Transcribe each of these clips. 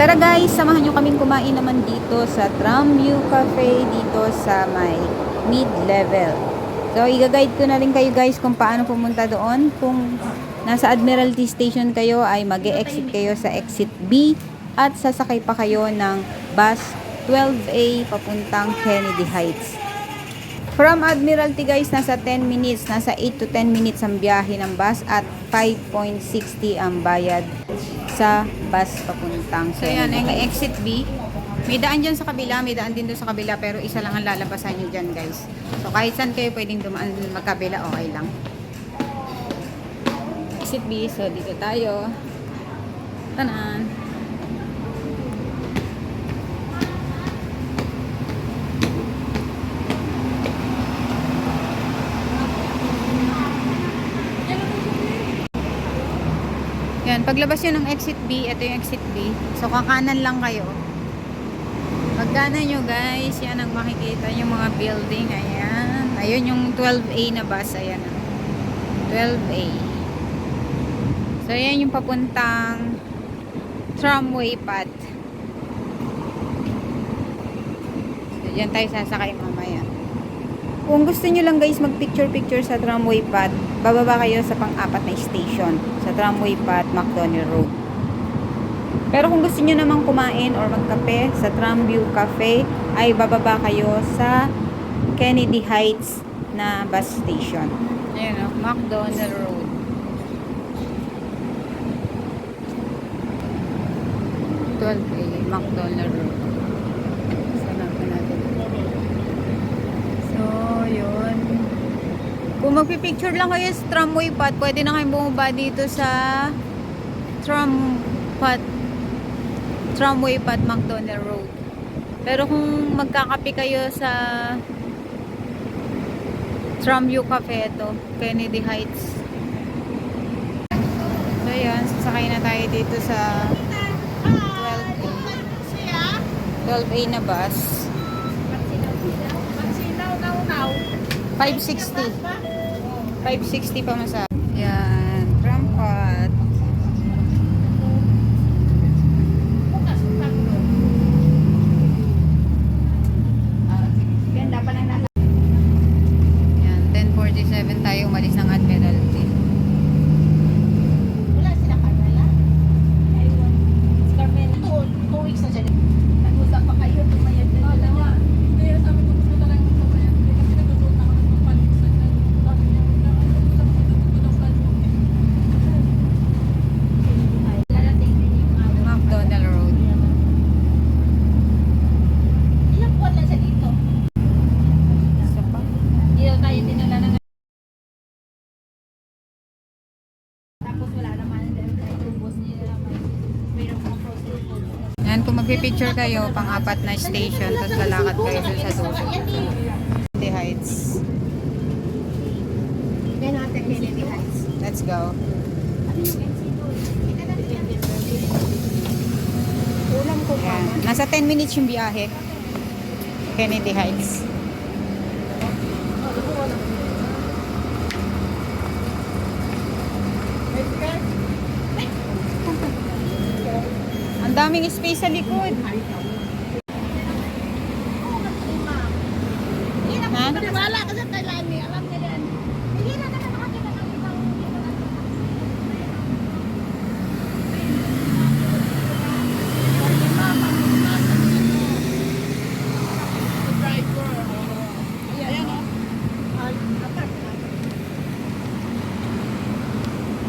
Tara guys, samahan nyo kaming kumain naman dito sa Tramview Cafe dito sa may mid-level. So, i-guide ko na rin kayo guys kung paano pumunta doon. Kung nasa Admiralty Station kayo ay mag exit kayo sa exit B at sasakay pa kayo ng bus 12A papuntang Kennedy Heights. From Admiralty guys, nasa 10 minutes, nasa 8 to 10 minutes ang biyahe ng bus at 5.60 ang bayad sa bus papuntang So yan, ang exit B. May daan dyan sa kabila, may daan din doon sa kabila, pero isa lang ang lalabasan nyo dyan guys. So kahit saan kayo pwedeng dumaan magkabila, okay lang. Exit B, so dito tayo. Tanan. Yan, paglabas yun ng exit B, ito yung exit B. So, kakanan lang kayo. Pagkanan nyo guys, yan ang makikita yung mga building. Ayan. Ayun yung 12A na bus. Ayan. ah. 12A. So, yan yung papuntang tramway path. So, yan tayo sasakay mamaya. Kung gusto nyo lang guys mag-picture-picture sa tramway path, bababa kayo sa pang-apat na station sa tramway path McDonnell Road. Pero kung gusto nyo namang kumain or magkape sa Tramview Cafe, ay bababa kayo sa Kennedy Heights na bus station. Ayan o, McDonnell Road. Twelve A, McDonnell Road. Sanapan natin. So, yun. Kung magpipicture lang kayo sa tramway path, pwede na kayong bumaba dito sa tram path, tramway path McDonnell Road. Pero kung magkakape kayo sa Tramview Cafe ito, Kennedy Heights. So, yan. Sasakay na tayo dito sa 12A. 12A na bus. 560. 560 pa masa. Yan, nasa. Yan, 1047 tayo umalis ng Admiralty. Wala sila Carmela. Ayun. Si Carmela. Two, two weeks na siya. Nag-usap pa kayo. Tumayad na Oo, nila. tama. Hindi, sabi ko gusto talagang magpapayan. Hindi kasi nagtutuot ako ng pagpalisan. Sabi niya, nag-usap ko nagtutuot ako sa Lalating din yung araw. McDonnell Road. Ilang buwan lang siya dito. Isa pa. Hindi daw tayo dinala na tapos wala naman dahil tayo ubos nila naman. Mayroong mga frozen food. Yan, kung magpipicture kayo, pang-apat na station, tapos lalakad kayo dun sa dulo. Kennedy Heights. Yan natin Kennedy Heights. Let's go. Ulam ko pa. Nasa 10 minutes yung biyahe. Kennedy Heights. Ang daming space sa likod. Ha? Wala ka sa Thailand. Alam niya yan. Hindi na naman nakakita ng ibang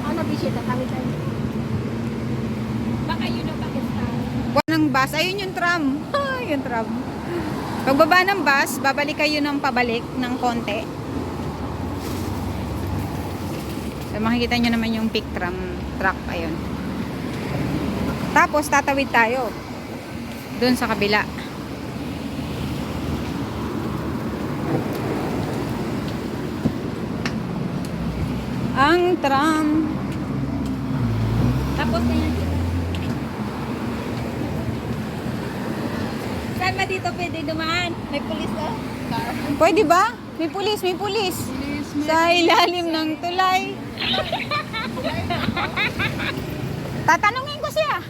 Ano bisita kami tayo? Baka yun ang Pakistan. Buwan ng bus. Ayun yung tram. Yung tram. Pagbaba ng bus, babalik kayo ng pabalik ng konti. So, makikita nyo naman yung pick tram truck. Ayun. Tapos, tatawid tayo. Doon sa kabila. Ang tram. Tapos na Saan ba dito pwede dumaan? May pulis oh. Pwede ba? May pulis, may pulis. Sa ilalim ng tulay. Tatanungin ko siya.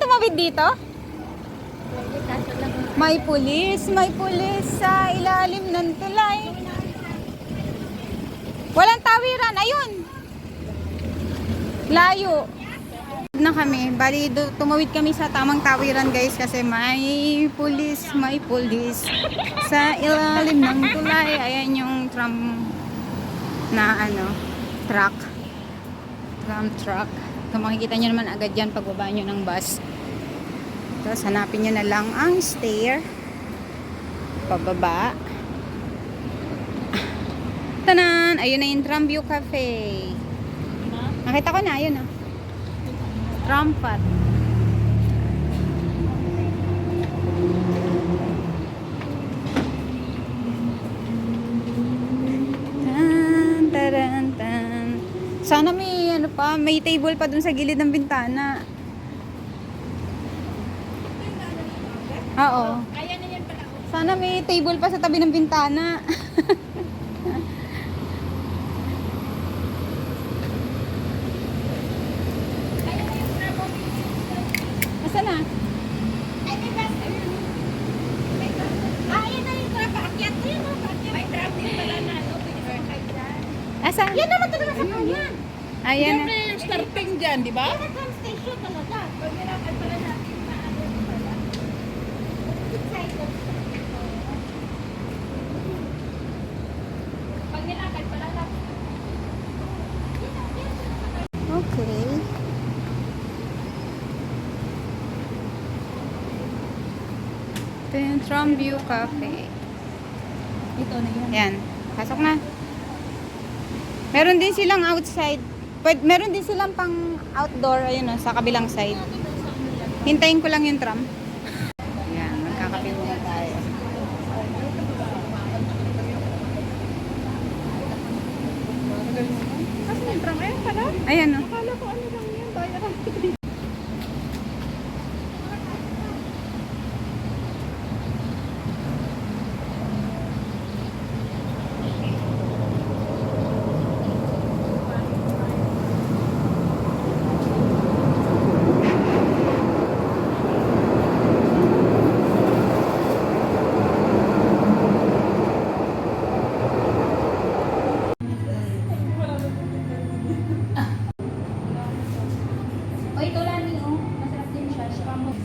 Tumawid dito? May pulis, may pulis sa ilalim ng tulay. Walang tawiran, ayun. Layo. Na kami, bali do, tumawid kami sa tamang tawiran guys kasi may pulis, may pulis sa ilalim ng tulay. Ayan yung tram na ano, truck. Tram truck. Kung makikita nyo naman agad yan pagbaba nyo ng bus. Tapos hanapin nyo na lang ang stair. Pababa. Tanan! Ayun na yung Tramview Cafe. Nakita ko na, ayun na. Trampat. Tan, taran, tan. Sana may ano pa, may table pa dun sa gilid ng bintana. Oo. Kaya na yan pala. Sana may table pa sa tabi ng bintana. Kaya na yung tramo. Asa na? Ay, may bus. ayun. May bus. Ah, ayan na yung tramo. Akyat. Ayun, oh, paakyat. May tramo din pala na. ano, pinag-archive dyan. Asa? Yan naman talaga sa kanya. Ayan. Siyempre yung starting dyan, di ba? Yan ang station talaga. Pag nilakad pala natin na ano pala. The Pag nilakad pala natin. Okay. Ito yung Cafe. Ito na yan. Yan. Pasok na. Meron din silang outside. Pwede, meron din silang pang outdoor, ayun o, sa kabilang side. Hintayin ko lang yung tram. Yan, magkakape muna tayo. Kasi yung tram, ayun pala. Ayan o. Akala ko ano lang yan, bayaran. O ito lang yun, oh. Masarap din siya. Scrambled.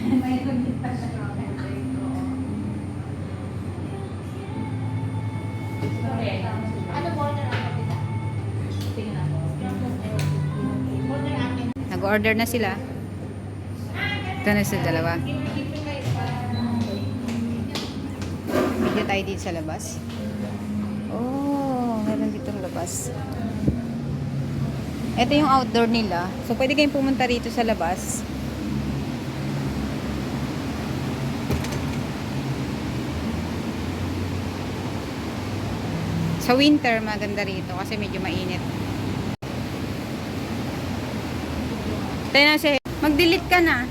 Mayroon din pa siya. Ano po order ang kapita? Tingnan ako. Order akin. Nag-order na sila. Ito na sila dalawa. Video tayo dito sa labas. Oh, meron ditong labas. Ito yung outdoor nila. So, pwede kayong pumunta rito sa labas. Sa winter, maganda rito kasi medyo mainit. Tayo na siya. Mag-delete ka na.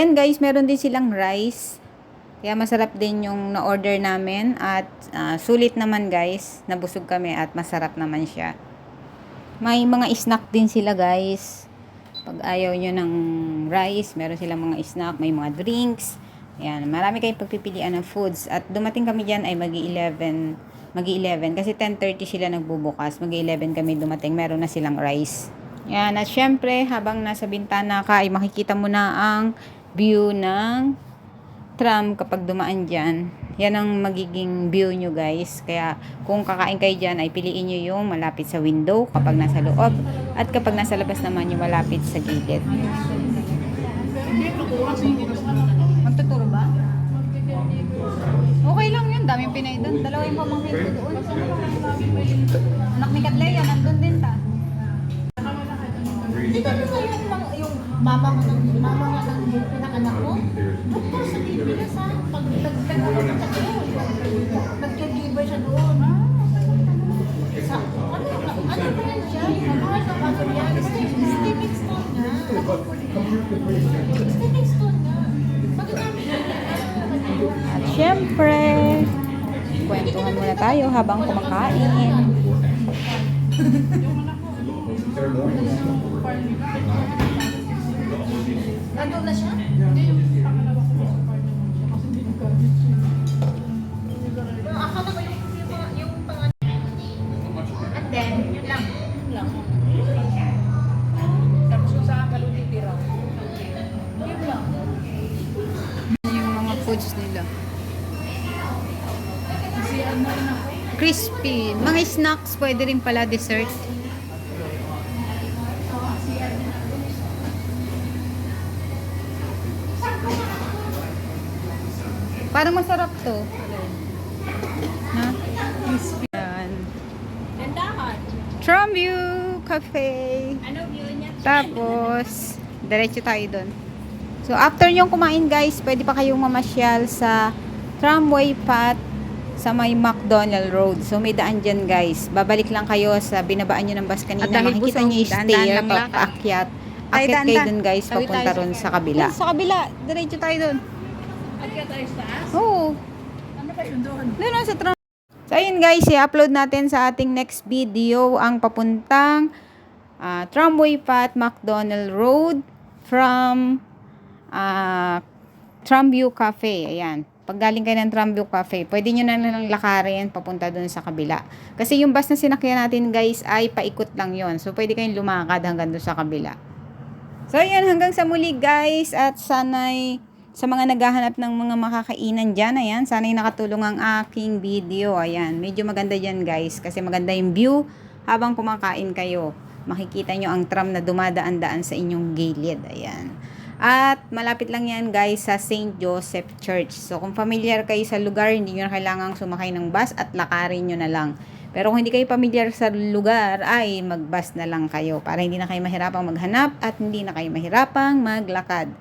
Yan guys, meron din silang rice. Kaya masarap din yung na-order namin at ah, sulit naman guys. Nabusog kami at masarap naman siya. May mga snack din sila guys. Pag ayaw nyo ng rice, meron silang mga snack, may mga drinks. Yan, marami kayong pagpipilian ng foods. At dumating kami dyan ay magi 11 magi 11 kasi 10.30 sila nagbubukas. Magi 11 kami dumating, meron na silang rice. Yan, at syempre, habang nasa bintana ka, ay makikita mo na ang view ng tram kapag dumaan dyan. Yan ang magiging view nyo guys. Kaya kung kakain kayo dyan ay piliin nyo yung malapit sa window kapag nasa loob. At kapag nasa labas naman yung malapit sa gilid. Dito. Magtuturo ba? Okay lang yun. Daming Pinay doon. Dalawa yung pamangkin ko doon. Anak ni Katleya, nandun din ta. Nga yung, yung mama ng mama syempre, kwentuhan muna tayo habang kumakain. Nandun na siya? Mga foods nila. Crispy. Mga snacks, pwede rin pala dessert. Parang masarap to. Na? Yan. Gandahan. Trumview Cafe. Ano view niya? Tapos, diretso tayo doon. So, after nyong kumain guys, pwede pa kayong mamasyal sa tramway path sa may McDonald Road. So, may daan dyan guys. Babalik lang kayo sa binabaan nyo ng bus kanina. At dahil Makikita nyo yung stair, paakyat. Ay, Akyat kayo dun guys, Tawid papunta tayo sa ron sa kabila. Sa kabila. Diretso tayo doon. At kaya tayo sa taas? Oo. Ano yun doon? Doon lang sa tram. So, ayun guys, i-upload natin sa ating next video ang papuntang ah, tramway path McDonald Road from uh, Tramview Cafe. Ayan. Pag galing kayo ng Tramview Cafe, pwede nyo na lang lakarin papunta doon sa kabila. Kasi yung bus na sinakyan natin guys ay paikot lang yon So, pwede kayong lumakad hanggang doon sa kabila. So, ayan, hanggang sa muli guys at sana'y sa mga naghahanap ng mga makakainan dyan, ayan, sana'y nakatulong ang aking video, ayan, medyo maganda dyan guys, kasi maganda yung view habang kumakain kayo. Makikita nyo ang tram na dumadaan-daan sa inyong gilid, ayan. At malapit lang yan guys sa St. Joseph Church. So kung familiar kayo sa lugar, hindi nyo na kailangang sumakay ng bus at lakarin nyo na lang. Pero kung hindi kayo familiar sa lugar, ay mag-bus na lang kayo para hindi na kayo mahirapang maghanap at hindi na kayo mahirapang maglakad.